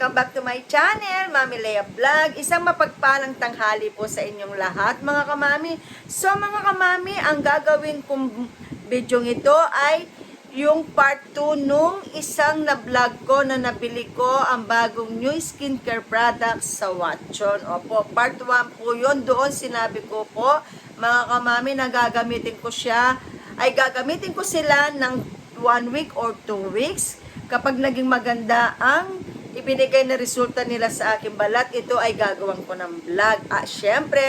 Welcome back to my channel, Mami Lea Vlog. Isang mapagpalang tanghali po sa inyong lahat, mga kamami. So, mga kamami, ang gagawin kong video ito ay yung part 2 nung isang na-vlog ko na nabili ko ang bagong new skincare products sa Watson. Opo, part 1 po yun. Doon sinabi ko po, mga kamami, na gagamitin ko siya, ay gagamitin ko sila ng 1 week or 2 weeks. Kapag naging maganda ang ibinigay na resulta nila sa aking balat, ito ay gagawin ko ng vlog. At syempre,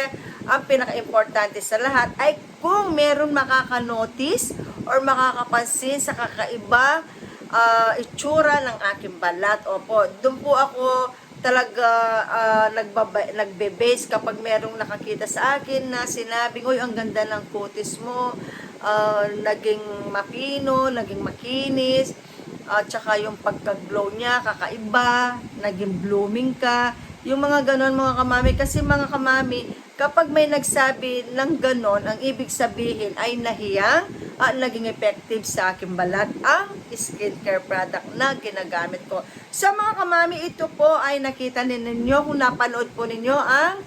ang pinaka-importante sa lahat ay kung meron makaka-notice or makakapansin sa kakaiba ah, itsura ng aking balat. Opo, doon po ako talaga ah, nagbaba- nagbe-base kapag merong nakakita sa akin na sinabing, Uy, ang ganda ng kutis mo, ah, naging mapino, naging makinis, at saka yung pagka-glow niya, kakaiba, naging blooming ka, yung mga ganon mga kamami. Kasi mga kamami, kapag may nagsabi ng ganon, ang ibig sabihin ay nahiyang at naging effective sa aking balat ang skincare product na ginagamit ko. Sa mga kamami, ito po ay nakita ninyo kung napanood po ninyo ang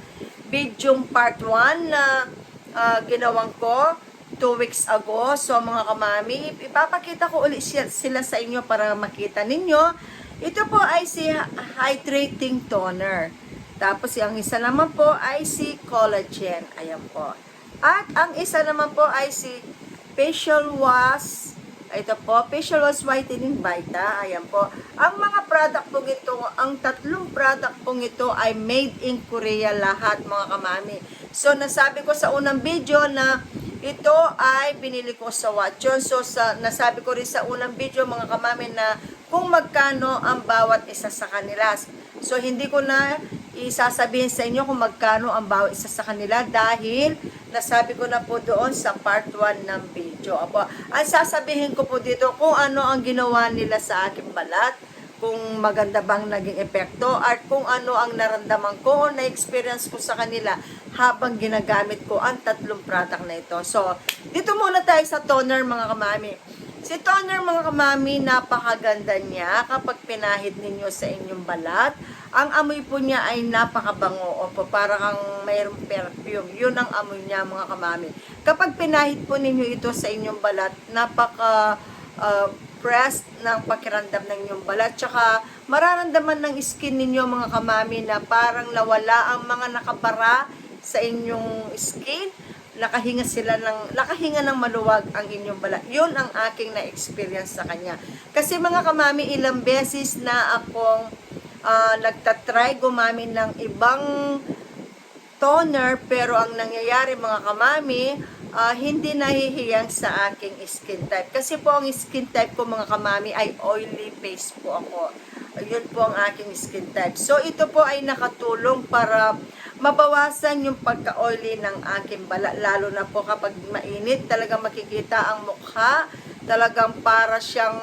video part 1 na ah, ginawang ko two weeks ago. So mga kamami, ipapakita ko ulit sila sa inyo para makita ninyo. Ito po ay si Hydrating Toner. Tapos ang isa naman po ay si Collagen. Ayan po. At ang isa naman po ay si Facial Wash. Ito po, Facial Wash Whitening Vita. Ayan po. Ang mga product po ito, ang tatlong product po ito ay made in Korea lahat mga kamami. So nasabi ko sa unang video na ito ay binili ko sa Watson. So, sa, nasabi ko rin sa unang video, mga kamami, na kung magkano ang bawat isa sa kanila. So, hindi ko na isasabihin sa inyo kung magkano ang bawat isa sa kanila dahil nasabi ko na po doon sa part 1 ng video. Apo, ang sasabihin ko po dito kung ano ang ginawa nila sa aking balat, kung maganda bang naging epekto at kung ano ang naramdaman ko o na-experience ko sa kanila habang ginagamit ko ang tatlong product na ito. So, dito muna tayo sa toner mga kamami. Si toner mga kamami, napakaganda niya kapag pinahid ninyo sa inyong balat. Ang amoy po niya ay napakabango o po para kang mayroong perfume. Yun ang amoy niya mga kamami. Kapag pinahid po ninyo ito sa inyong balat, napaka uh, pressed ng pakiramdam ng inyong balat. Tsaka mararamdaman ng skin ninyo mga kamami na parang nawala ang mga nakabara sa inyong skin. Nakahinga sila ng, nakahinga ng maluwag ang inyong balat. Yun ang aking na-experience sa kanya. Kasi mga kamami, ilang beses na akong uh, nagtatry gumamit ng ibang toner pero ang nangyayari mga kamami ah, hindi nahihiyang sa aking skin type. Kasi po ang skin type ko mga kamami ay oily face po ako. Yun po ang aking skin type. So ito po ay nakatulong para mabawasan yung pagka-oily ng aking balat lalo na po kapag mainit talaga makikita ang mukha. Talagang para siyang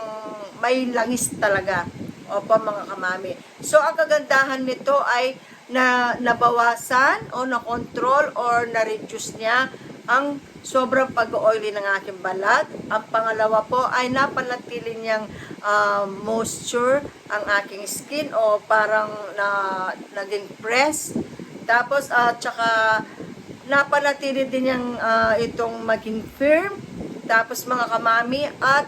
may langis talaga. Opo mga kamami. So ang kagandahan nito ay na nabawasan o na-control or na-reduce niya ang sobrang pag-oily ng aking balat. Ang pangalawa po ay napanatili niyang ah, moisture ang aking skin o parang na naging press. Tapos at saka napanatili din niyang ah, itong maging firm. Tapos mga kamami at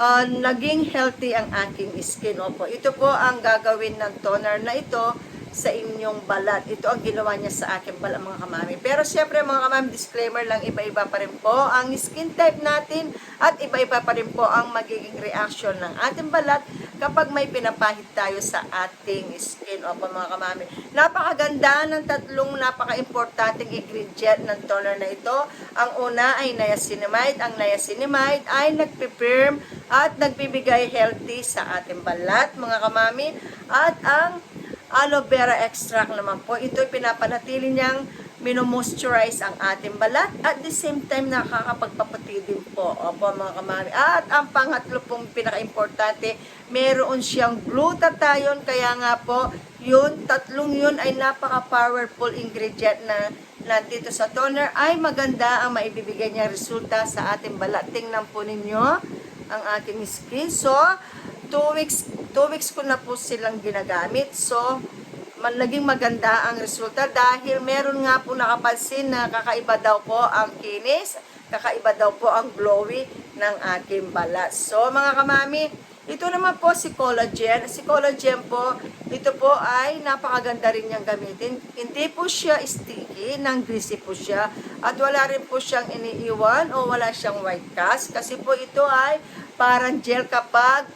uh, naging healthy ang aking skin. Opo, ito po ang gagawin ng toner na ito sa inyong balat. Ito ang ginawa niya sa aking balat mga kamami. Pero syempre mga kamami, disclaimer lang, iba-iba pa rin po ang skin type natin at iba-iba pa rin po ang magiging reaction ng ating balat kapag may pinapahid tayo sa ating skin. Opo mga kamami. Napakaganda ng tatlong napaka-importanting ingredient ng toner na ito. Ang una ay niacinamide. Ang niacinamide ay nagpipirm at nagbibigay healthy sa ating balat mga kamami. At ang aloe vera extract naman po, ito pinapanatili niyang minomoisturize ang ating balat at the same time nakakapagpaputi din po. Opo mga kamari. At ang pangatlo pong pinaka-importante, meron siyang glutathione kaya nga po yun, tatlong yun ay napaka-powerful ingredient na nandito sa toner ay maganda ang maibibigay niya resulta sa ating balat. Tingnan po ninyo ang ating skin. So, two weeks 2 weeks ko na po silang ginagamit. So, man, naging maganda ang resulta dahil meron nga po nakapansin na kakaiba daw po ang kinis, kakaiba daw po ang glowy ng aking balat. So, mga kamami, ito naman po si collagen. Si collagen po, ito po ay napakaganda rin niyang gamitin. Hindi po siya sticky, nang greasy po siya. At wala rin po siyang iniiwan o wala siyang white cast. Kasi po ito ay parang gel kapag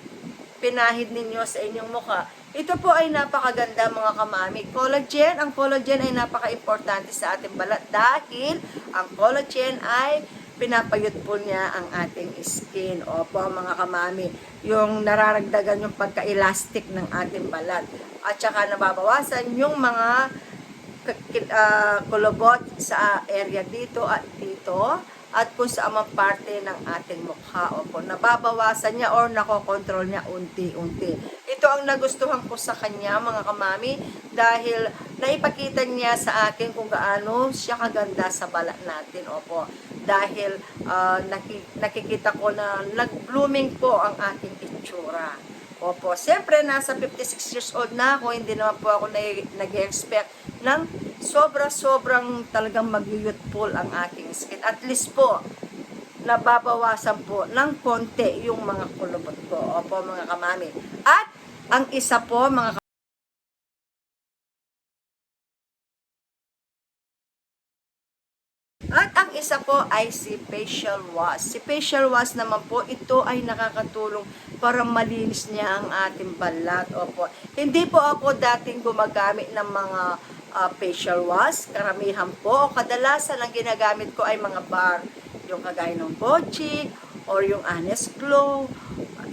pinahid ninyo sa inyong mukha. Ito po ay napakaganda mga kamami. Collagen, ang collagen ay napaka-importante sa ating balat dahil ang collagen ay pinapayot po niya ang ating skin. Opo mga kamami, yung nararagdagan yung pagka-elastic ng ating balat. At saka nababawasan yung mga k- ah, kulubot sa area dito at dito at kung saan man parte ng ating mukha. Opo, nababawasan niya or nakokontrol niya unti-unti. Ito ang nagustuhan ko sa kanya, mga kamami, dahil naipakita niya sa akin kung gaano siya kaganda sa balat natin. Opo, dahil ah, naki- nakikita ko na nag-blooming po ang ating itsura. Opo, siyempre nasa 56 years old na ako, hindi naman po ako nag- nag-expect ng sobra-sobrang talagang mag-youthful ang aking skin. At least po, nababawasan po ng konti yung mga kulubot ko. Opo, mga kamami. At ang isa po, mga At ang isa po ay si facial wash. Si facial wash naman po, ito ay nakakatulong para malinis niya ang ating balat. Opo. Hindi po ako dating gumagamit ng mga ah, facial wash. Karamihan po, o kadalasan ang ginagamit ko ay mga bar. Yung kagaya ng Bochi or yung Honest Glow.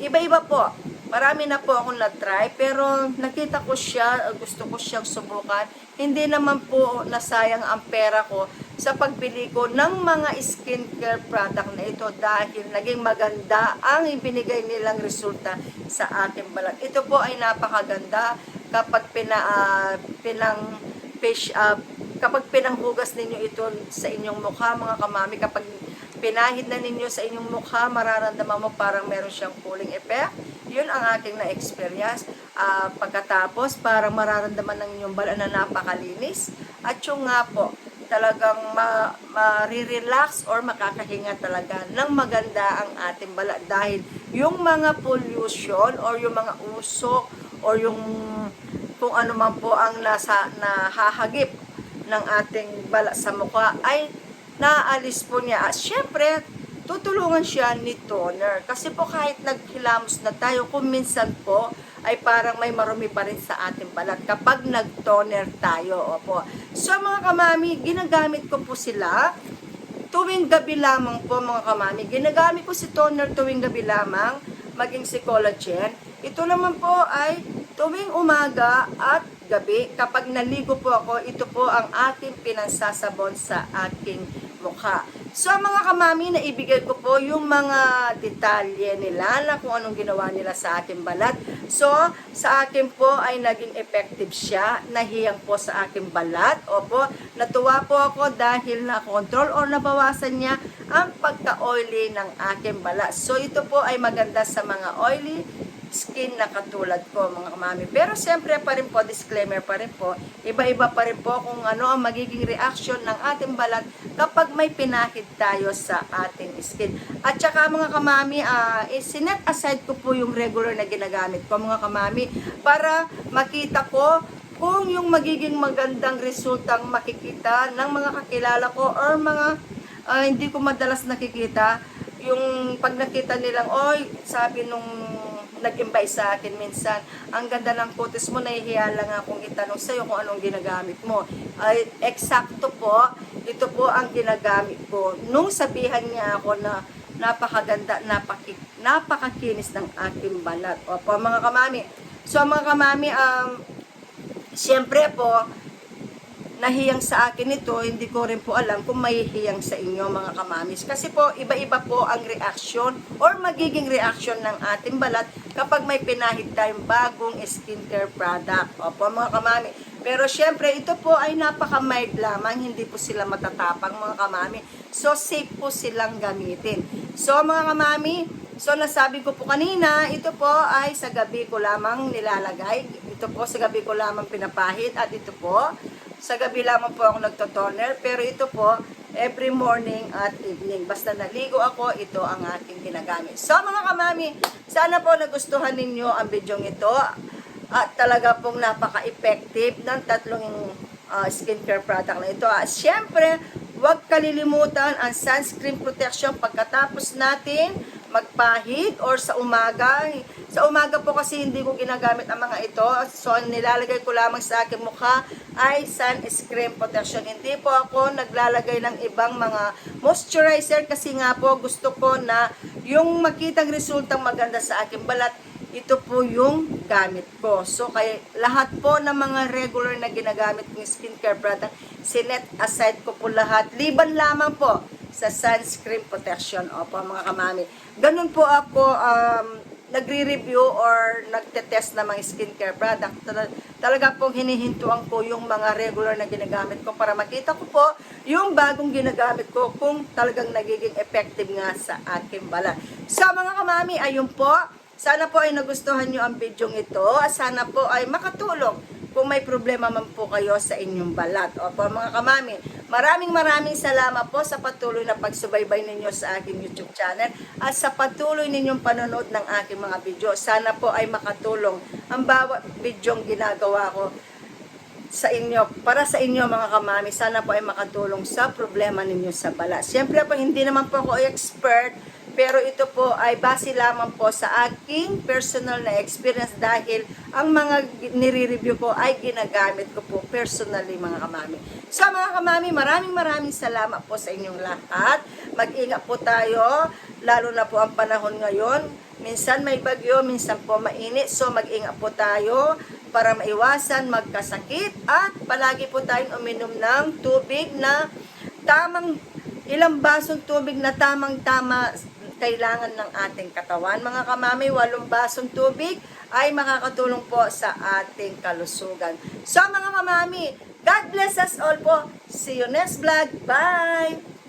Iba-iba po. Marami na po akong na-try, pero nakita ko siya, gusto ko siyang subukan. Hindi naman po nasayang ang pera ko sa pagbili ko ng mga skincare product na ito dahil naging maganda ang ibinigay nilang resulta sa ating balat. Ito po ay napakaganda kapag pina, ah, pinang fish, ah, kapag pinanghugas ninyo ito sa inyong mukha, mga kamami, kapag pinahid na ninyo sa inyong mukha, mararamdaman mo parang meron siyang cooling effect. Yun ang aking na-experience. Ah, pagkatapos, parang mararamdaman ng inyong balat na napakalinis. At yung nga po, talagang ma, ma-relax or makakahinga talaga ng maganda ang ating balat dahil yung mga pollution or yung mga usok or yung kung ano man po ang nasa nahahagip ng ating balat sa mukha ay naaalis po niya. At syempre, tutulungan siya ni toner. Kasi po kahit naghilamos na tayo, kung minsan po, ay parang may marumi pa rin sa ating balat kapag nag-toner tayo. Opo. So mga kamami, ginagamit ko po sila tuwing gabi lamang po mga kamami. Ginagamit ko si toner tuwing gabi lamang, maging si collagen. Ito naman po ay tuwing umaga at gabi. Kapag naligo po ako, ito po ang aking pinansasabon sa aking mukha. So mga kamami, naibigay ko po yung mga detalye nila na kung anong ginawa nila sa aking balat. So, sa akin po ay naging effective siya. Nahiyang po sa aking balat. Opo, natuwa po ako dahil na-control or nabawasan niya ang pagka-oily ng aking balat. So, ito po ay maganda sa mga oily skin na katulad ko mga kamami. Pero siyempre pa rin po, disclaimer pa rin po, iba-iba pa rin po kung ano ang magiging reaction ng ating balat kapag may pinahid tayo sa ating skin. At saka mga kamami, uh, sinet aside ko po yung regular na ginagamit ko mga kamami para makita ko kung yung magiging magandang resultang makikita ng mga kakilala ko or mga ah, hindi ko madalas nakikita yung pag nakita nilang, oy, sabi nung nag-invite sa akin minsan, ang ganda ng kutis mo, nahihiya lang akong itanong sa'yo kung anong ginagamit mo. Ay, eksakto po, ito po ang ginagamit ko. Nung sabihan niya ako na napakaganda, napaki, napakakinis ng aking balat. Opo, mga kamami. So, mga kamami, um, siyempre po, nahiyang sa akin ito, hindi ko rin po alam kung mahihiyang sa inyo mga kamamis. Kasi po, iba-iba po ang reaction or magiging reaction ng ating balat kapag may pinahid tayong bagong skincare product. Opo mga kamami. Pero syempre, ito po ay napaka-mild lamang, hindi po sila matatapang mga kamami. So, safe po silang gamitin. So, mga kamami, So nasabi ko po kanina, ito po ay sa gabi ko lamang nilalagay. Ito po sa gabi ko lamang pinapahid at ito po sa gabi lamang po ako nagtotoner. Pero ito po every morning at evening. Basta naligo ako, ito ang aking ginagamit. So mga kamami, sana po nagustuhan ninyo ang bidyong ito. At talaga pong napaka-effective ng tatlong uh, skincare product na ito. At syempre, huwag kalilimutan ang sunscreen protection pagkatapos natin magpahid or sa umaga. Sa umaga po kasi hindi ko ginagamit ang mga ito. So, ang nilalagay ko lamang sa aking mukha ay sunscreen protection. Hindi po ako naglalagay ng ibang mga moisturizer kasi nga po gusto ko na yung makitang resultang maganda sa aking balat ito po yung gamit ko. So, kaya lahat po ng mga regular na ginagamit kong skincare product, sinet aside ko po lahat. Liban lamang po sa sunscreen protection. Opo, mga kamami. Ganun po ako um, nagre-review or nagte-test ng mga skincare product. Tal- Talaga pong hinihintuan ko yung mga regular na ginagamit ko para makita ko po yung bagong ginagamit ko kung talagang nagiging effective nga sa aking balat. So, mga kamami, ayun po. Sana po ay nagustuhan nyo ang bidyong ito sana po ay makatulong kung may problema man po kayo sa inyong balat. Opo mga kamami, maraming maraming salamat po sa patuloy na pagsubaybay ninyo sa aking YouTube channel at sa patuloy ninyong panonood ng aking mga video. Sana po ay makatulong ang bawat bidyong ginagawa ko sa inyo, para sa inyo mga kamami, sana po ay makatulong sa problema ninyo sa balat. Siyempre po, hindi naman po ako expert, pero ito po ay base lamang po sa aking personal na experience dahil ang mga nire-review ko ay ginagamit ko po personally mga kamami. So mga kamami, maraming maraming salamat po sa inyong lahat. Mag-ingat po tayo, lalo na po ang panahon ngayon. Minsan may bagyo, minsan po mainit. So mag-ingat po tayo para maiwasan magkasakit at palagi po tayong uminom ng tubig na tamang ilang basong tubig na tamang-tama kailangan ng ating katawan. Mga kamami, walong basong tubig ay makakatulong po sa ating kalusugan. So mga kamami, God bless us all po. See you next vlog. Bye!